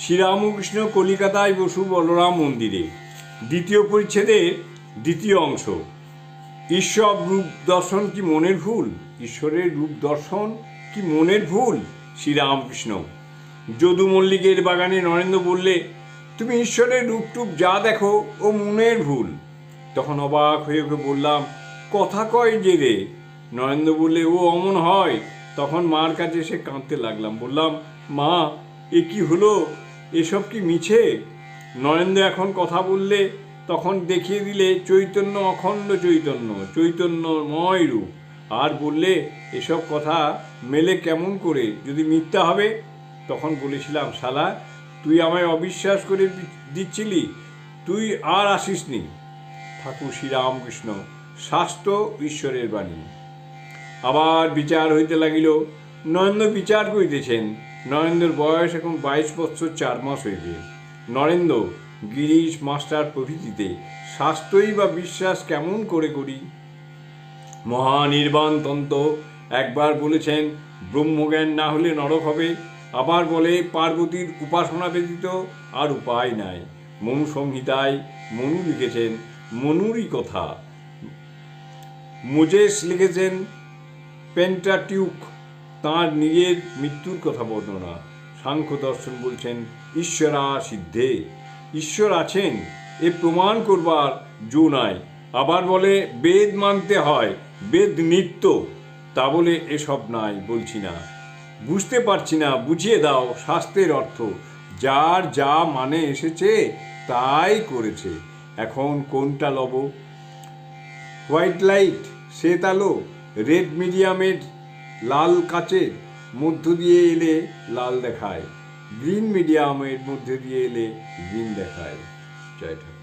শ্রীরামকৃষ্ণ কলিকাতায় বসু বলরাম মন্দিরে। দ্বিতীয় পরিচ্ছেদের দ্বিতীয় অংশ। ঈশ্বর রূপ দর্শন কি মনের ভুল? ঈশ্বরের রূপ দর্শন কি মনের ভুল? শ্রীরামকৃষ্ণ। যদু মল্লিকের বাগানে নরেন্দ্র বললে, তুমি ঈশ্বরের রূপটুপ যা দেখো ও মনের ভুল। তখন অবাক হয়ে ওকে বললাম, কথা কয় যে রে? নরেন্দ্র বললে, ও অমন হয়। তখন মার কাছে এসে কাঁদতে লাগলাম। বললাম, মা, এ কি হলো? এসব কি মিছে? নরেন্দ্র এখন কথা বললে তখন দেখিয়ে দিলে চৈতন্য অখণ্ড চৈতন্য, চৈতন্যময় রূপ। আর বললে, এসব কথা মেলে কেমন করে? যদি মিথ্যা হবে? তখন বলেছিলাম, শালা, তুই আমায় অবিশ্বাস করে দিচ্ছিলি? তুই আর আসিসনি। ঠাকুর শ্রীরামকৃষ্ণ শাস্ত্র ঈশ্বরের বাণী। আবার বিচার হইতে লাগিল। নরেন্দ্র বিচার করিতেছেন। নরেন্দ্রের বয়স এখন বাইশ বছর চার মাস হইবে নরেন্দ্র গিরিশ মাস্টার প্রভৃতিতে শাস্ত্রই বা বিশ্বাস কেমন করে করি? মহানির্বাণ তন্ত্র একবার বলেছেন, ব্রহ্মজ্ঞান না হলে নরক হবে। আবার বলে, পার্বতীর উপাসনা ব্যতীত আর উপায় নাই। মনু সংহিতায় মনু লিখেছেন, মনুরই কথা। মোজেস লিখেছেন, পেন্টাটিউক তাঁর নিজের মৃত্যুর কথা বর্ণনা। সাংখ্য দর্শন বলছেন, ঈশ্বরা সিদ্ধে। ঈশ্বর আছেন, এ প্রমাণ করবার জো নাই। আবার বলে, বেদ মানতে হয়, বেদ নিত্য। তা বলে, এসব নাই, বলছি না। বুঝতে পারছি না, বুঝিয়ে দাও শাস্ত্রের অর্থ। যার যা মানে এসেছে, তাই করেছে। এখন কোনটা লব? হোয়াইট লাইট শ্বেত আলো রেড মিডিয়ামের লাল কাচের মধ্য দিয়ে এলে লাল দেখায়। গ্রিন মিডিয়ামের মধ্যে দিয়ে এলে গ্রিন দেখায়। জয় ঠাকুর।